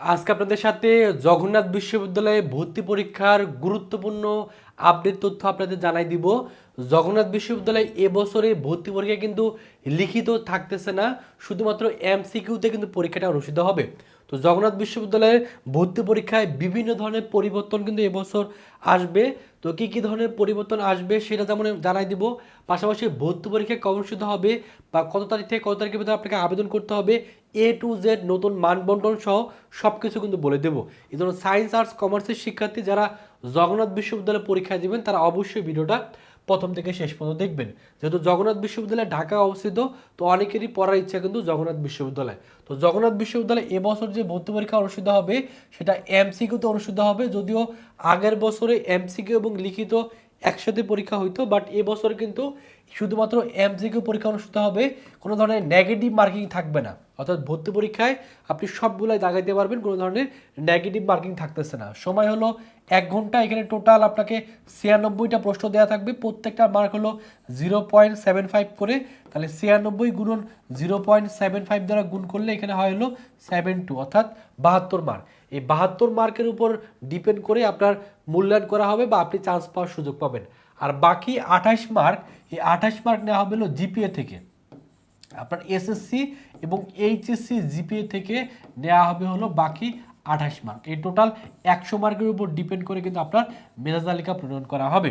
আজকে আপনাদের সাথে জগন্নাথ বিশ্ববিদ্যালয়ে ভর্তি পরীক্ষার গুরুত্বপূর্ণ আপডেট তথ্য আপনাদের জানাই দিব। জগন্নাথ বিশ্ববিদ্যালয়ে এবছরে ভর্তি পরীক্ষা কিন্তু লিখিত থাকতেছে না, শুধুমাত্র এমসিকিউতে কিন্তু পরীক্ষাটা অনুষ্ঠিত হবে। তো জগন্নাথ বিশ্ববিদ্যালয়ের ভর্তি পরীক্ষায় বিভিন্ন ধরনের পরিবর্তন কিন্তু এবছর আসবে। তো কী কী ধরনের পরিবর্তন আসবে সেটা যেমন জানাই দিব। পাশাপাশি ভর্তি পরীক্ষা কবে অনুষ্ঠিত হবে বা কত তারিখ থেকে কত তারিখের ভিতরে আপনাকে আবেদন করতে হবে এ টু জেড নতুন মানবন্টন সহ সব কিছু কিন্তু বলে দেবো। এই জন্য সায়েন্স, আর্টস, কমার্সের শিক্ষার্থী যারা জগন্নাথ বিশ্ববিদ্যালয়ে পরীক্ষা দেবেন তারা অবশ্যই ভিডিওটা প্রথম থেকে শেষ পর্যন্ত দেখবেন। যেহেতু জগন্নাথ বিশ্ববিদ্যালয় ঢাকা অবস্থিত, তো অনেকেরই পড়ার ইচ্ছা কিন্তু জগন্নাথ বিশ্ববিদ্যালয়। তো জগন্নাথ বিশ্ববিদ্যালয়ে এবছর যে ভর্তি পরীক্ষা অনুষ্ঠিত হবে, সেটা এমসিকিউতে অনুষ্ঠিত হবে, যদিও আগের বছরে এমসিকিউ এবং লিখিত একসাথে পরীক্ষা হইতো বাট এবছর কিন্তু শুধুমাত্র এমসিকিউ পরীক্ষা অনুষ্ঠিত হবে, কোনো ধরনের নেগেটিভ মার্কিং থাকবে না। অর্থাৎ ভর্তি পরীক্ষায় আপনি সবগুলাই দাগাইতে পারবেন, কোনো ধরনের নেগেটিভ মার্কিং থাকতেছে না। সময় হলো এক ঘণ্টা, এখানে টোটাল আপনাকে ছিয়ানব্বইটা প্রশ্ন দেওয়া থাকবে, প্রত্যেকটা মার্ক হলো জিরো পয়েন্ট সেভেন ফাইভ করে, তাহলে ছিয়ানব্বই গুণন জিরো পয়েন্ট সেভেন ফাইভ দ্বারা গুণ করলে এখানে হয় হলো সেভেন টু অর্থাৎ বাহাত্তর মার্ক এই বাহাত্তর মার্কের উপর ডিপেন্ড করে আপনার মূল্যায়ন করা হবে বা আপনি চান্স পাওয়ার সুযোগ পাবেন। আর বাকি আঠাশ মার্ক এই আঠাশ মার্ক নেওয়া হবে হলো জিপিএ থেকে। আপনার এসএসসি এবং এইচএসসি জিপিএ থেকে নেওয়া হবে হলো বাকি আঠাশ মার্ক এই টোটাল একশো মার্কের উপর ডিপেন্ড করে কিন্তু আপনার মেধা তালিকা প্রণয়ন করা হবে।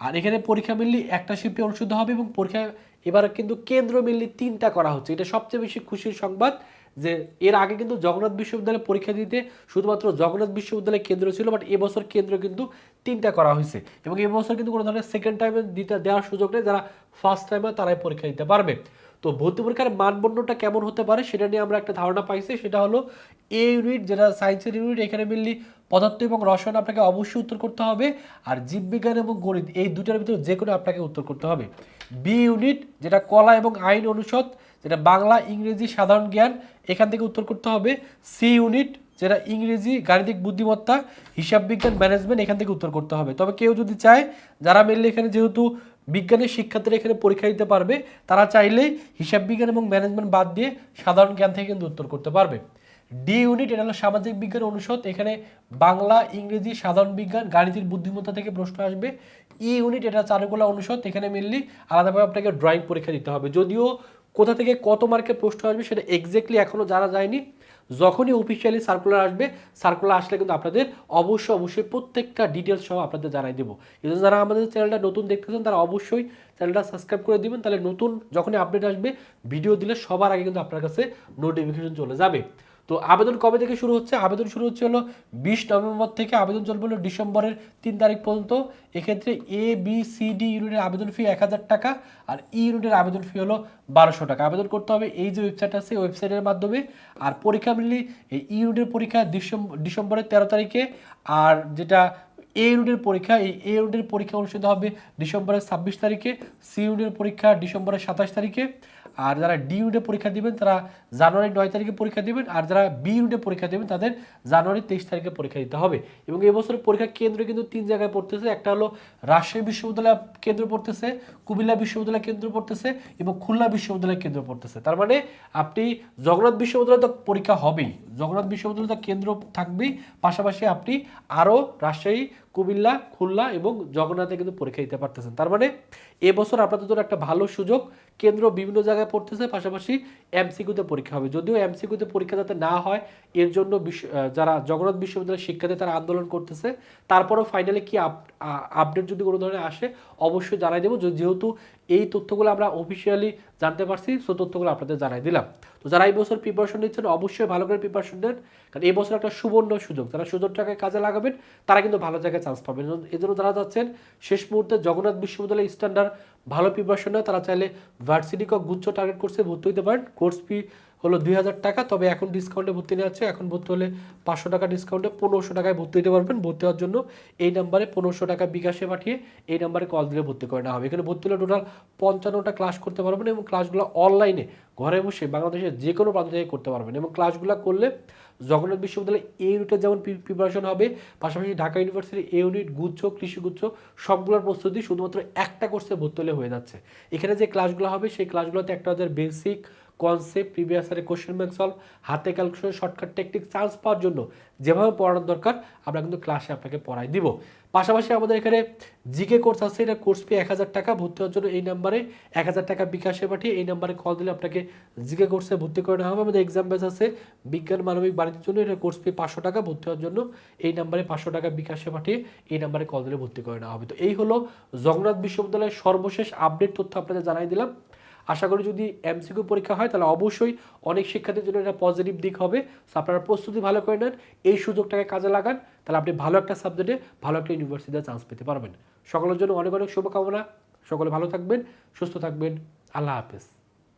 আর এখানে পরীক্ষা মিললি একটা শিফটে অনুষ্ঠিত হবে এবং পরীক্ষা এবার কিন্তু কেন্দ্র মিললি তিনটা করা হচ্ছে। এটা সবচেয়ে বেশি খুশির সংবাদ যে এর আগে কিন্তু জগন্নাথ বিশ্ববিদ্যালয়ে পরীক্ষা দিতে শুধুমাত্র জগন্নাথ বিশ্ববিদ্যালয়ে কেন্দ্র ছিল বাট এবছর কেন্দ্র কিন্তু তিনটা করা হয়েছে। এবং এবছর কিন্তু কোনো ধরনের সেকেন্ড টাইমে দিতে দেওয়ার সুযোগ নেই। যারা ফার্স্ট টাইমে তারাই পরীক্ষা দিতে পারবে। তো ভর্তি পরীক্ষার মানদণ্ডটা কেমন হতে পারে সেটা নিয়ে আমরা একটা ধারণা পাইছি। সেটা হলো এ ইউনিট যেটা সায়েন্সের ইউনিট এখানে মিললি পদার্থ এবং রসায়ন আপনাকে অবশ্যই উত্তর করতে হবে আর জীববিজ্ঞান এবং গণিত, এই দুটার ভিতরে যে কোনো আপনাকে উত্তর করতে হবে। বি ইউনিট যেটা কলা এবং আইন অনুষদ, যেটা বাংলা, ইংরেজি, সাধারণ জ্ঞান, এখান থেকে উত্তর করতে হবে। সি ইউনিট যেটা ইংরেজি, গাণিতিক বুদ্ধিমত্তা, হিসাব বিজ্ঞান ম্যানেজমেন্ট এখান থেকে উত্তর করতে হবে। তবে কেউ যদি চায়, যারা মেনলি এখানে যেহেতু বিজ্ঞানের শিক্ষার্থীরা এখানে পরীক্ষা দিতে পারবে। তারা চাইলেই হিসাব বিজ্ঞান এবং ম্যানেজমেন্ট বাদ দিয়ে সাধারণ জ্ঞান থেকে কিন্তু উত্তর করতে পারবে। ডি ইউনিট এটা হলো সামাজিক বিজ্ঞান অনুষদ। এখানে বাংলা, ইংরেজি, সাধারণ বিজ্ঞান, গাণিতিক বুদ্ধিমত্তা থেকে প্রশ্ন আসবে। ই ইউনিট এটা চারুকলা অনুষদ। এখানে মেনলি আলাদাভাবে আপনাকে ড্রয়িং পরীক্ষা দিতে হবে। যদিও কোথা থেকে কত মার্কের প্রশ্ন আসবে সেটা এক্স্যাক্টলি এখনও জানা যায়নি। যখনই অফিসিয়ালি সার্কুলার আসবে সার্কুলার আসলে কিন্তু আপনাদের অবশ্যই অবশ্যই প্রত্যেকটা ডিটেলস সহ আপনাদের জানাই দেবো। এজন্য যারা আমাদের চ্যানেলটা নতুন দেখতেছেন, তারা অবশ্যই চ্যানেলটা সাবস্ক্রাইব করে দিবেন। তাহলে নতুন যখনই আপডেট আসবে ভিডিও দিলে সবার আগে কিন্তু আপনার কাছে নোটিফিকেশন চলে যাবে। তো আবেদন কবে থেকে শুরু হচ্ছে? আবেদন শুরু হচ্ছে হলো বিশ নভেম্বর থেকে আবেদন চলবে হলো ডিসেম্বরের তিন তারিখ পর্যন্ত। এক্ষেত্রে এ বি সি ডি ইউনিটের আবেদন ফি এক হাজার টাকা আর ই ইউনিটের আবেদন ফি হলো বারোশো টাকা। আবেদন করতে হবে, এই যে ওয়েবসাইট আছে ওয়েবসাইটের মাধ্যমে। আর পরীক্ষা মিললি এই ই ইউনিটের পরীক্ষা ডিসেম্বর ডিসেম্বরের তেরো তারিখে। আর যেটা এ ইউনিটের পরীক্ষা, এই এ ইউনিটের পরীক্ষা অনুষ্ঠিত হবে ডিসেম্বরের ছাব্বিশ তারিখে। সি ইউনিটের পরীক্ষা ডিসেম্বরের সাতাশ তারিখে। আর যারা ডি ইউনিটে পরীক্ষা দিবেন, তারা জানুয়ারি নয় তারিখে পরীক্ষা দেবেন, আর যারা বি ইউনিটে পরীক্ষা দেবেন, তাদের জানুয়ারি তেইশ তারিখে পরীক্ষা দিতে হবে। এবং এবছর পরীক্ষা কেন্দ্র কিন্তু তিন জায়গায় পড়তেছে। একটা হলো রাজশাহী বিশ্ববিদ্যালয় কেন্দ্র পড়তেছে, কুমিল্লা বিশ্ববিদ্যালয় কেন্দ্র পড়তেছে এবং খুলনা বিশ্ববিদ্যালয় কেন্দ্র পড়তেছে। তার মানে আপনি জগন্নাথ বিশ্ববিদ্যালয় তো পরীক্ষা হবেই। জগন্নাথ বিশ্ববিদ্যালয় কেন্দ্র থাকবেই। পাশাপাশি আপনি আরও রাজশাহী, কুমিল্লা, খুলনা এবং জগন্নাথে কিন্তু পরীক্ষা দিতে পারতেছেন। তার মানে এবছর আপনাদের জন্য একটা ভালো সুযোগ। কেন্দ্র বিভিন্ন জায়গায় পড়তেছে, পাশাপাশি এমসিকিউতে পরীক্ষা হবে। যদিও এমসিকিউতে পরীক্ষা যাতে না হয়, এর জন্য যারা জগন্নাথ বিশ্ববিদ্যালয়ের শিক্ষার্থী তারা আন্দোলন করতেছে। তারপরেও ফাইনালি কি আপডেট যদি কোনো ধরনের আসে, অবশ্যই জানাই দেবো। যেহেতু এই তথ্যগুলো আমরা অফিসিয়ালি জানতে পারছি সো তথ্যগুলো আপনাদের জানাই দিলাম। তো যারা এই বছর প্রিপারেশন নিচ্ছেন, অবশ্যই ভালো করে প্রিপারেশন নেন কারণ এই বছর একটা সুবর্ণ সুযোগ। যারা সুযোগটাকে কাজে লাগাবেন, তারা কিন্তু ভালো জায়গায় চান্স পাবেন। এজন্য জন্য যারা যাচ্ছেন, শেষ মুহূর্তে জগন্নাথ বিশ্ববিদ্যালয় স্ট্যান্ডার্ড ভালো প্রিপারেশন নেয়, তারা চাইলে ভার্সিটি কক গুচ্ছ টার্গেট কোর্সে ভর্তি হতে পারেন। কোর্স ফি হলো দুই হাজার টাকা, তবে এখন ডিসকাউন্টে ভর্তি নেওয়া হচ্ছে। এখন ভর্তি হলে পাঁচশো টাকা ডিসকাউন্টে পনেরোশো টাকায় ভর্তি হতে পারবেন। ভর্তি হওয়ার জন্য এই নাম্বারে পনেরোশো টাকা বিকাশে পাঠিয়ে এই নাম্বারে কল দিলে ভর্তি করে নেওয়া হবে। এখানে ভর্তি হলে টোটাল পঞ্চান্নটা ক্লাস করতে পারবেন এবং ক্লাসগুলো অনলাইনে ঘরে বসে বাংলাদেশের যে কোনো প্রান্ত থেকে করতে পারবেন। এবং ক্লাসগুলো করলে জগন্নাথ বিশ্ববিদ্যালয় এ ইউনিটের যেমন প্রিপারেশন হবে, পাশাপাশি ঢাকা ইউনিভার্সিটি এ ইউনিট গুচ্ছ কৃষিগুচ্ছ সবগুলোর প্রস্তুতি শুধুমাত্র একটা কোর্সে ভর্তি হলে হয়ে যাচ্ছে। এখানে যে ক্লাসগুলো হবে, সেই ক্লাসগুলোতে একটা ওদের বেসিক কনসেপ্ট প্রিভিয়াস ইয়ারের কোশ্চেন ব্যাংক সলভ হাতে ক্যালকুলেশন শর্টকাট টেকনিক চান্স পাওয়ার জন্য যেভাবে পড়ানোর দরকার, আমরা কিন্তু ক্লাসে আপনাকে পড়াই দিব। পাশাপাশি আমাদের এখানে জিকে কোর্স আছে, এটা কোর্স ফি এক হাজার টাকা, ভর্তি হওয়ার জন্য এই নাম্বারে এক হাজার টাকা বিকাশে পাঠিয়ে এই নাম্বারে কল দিলে আপনাকে জিকে কোর্সে ভর্তি করে নেওয়া হবে। আমাদের এক্সাম বেস আছে, বিজ্ঞান, মানবিক, বাণিজ্যের জন্য এটা কোর্স ফি পাঁচশো টাকা, ভর্তি হওয়ার জন্য এই নাম্বারে পাঁচশো টাকা বিকাশে পাঠিয়ে এই নাম্বারে কল দিলে ভর্তি করে নেওয়া হবে। তো এই হলো জগন্নাথ বিশ্ববিদ্যালয়ের সর্বশেষ আপডেট তথ্য আপনাদের জানাই দিলাম। আশা করি যদি এমসিকিউ পরীক্ষা হয়, তাহলে অবশ্যই অনেক শিক্ষার্থীর জন্য এটা পজিটিভ দিক হবে। সো আপনারা প্রস্তুতি ভালো করে নেন, এই সুযোগটাকে কাজে লাগান, তাহলে আপনি ভালো একটা সাবজেক্টে ভালো একটা ইউনিভার্সিটিতে চান্স পেতে পারবেন। সকলের জন্য অনেক অনেক শুভকামনা। সকলে ভালো থাকবেন, সুস্থ থাকবেন। আল্লাহ হাফেজ।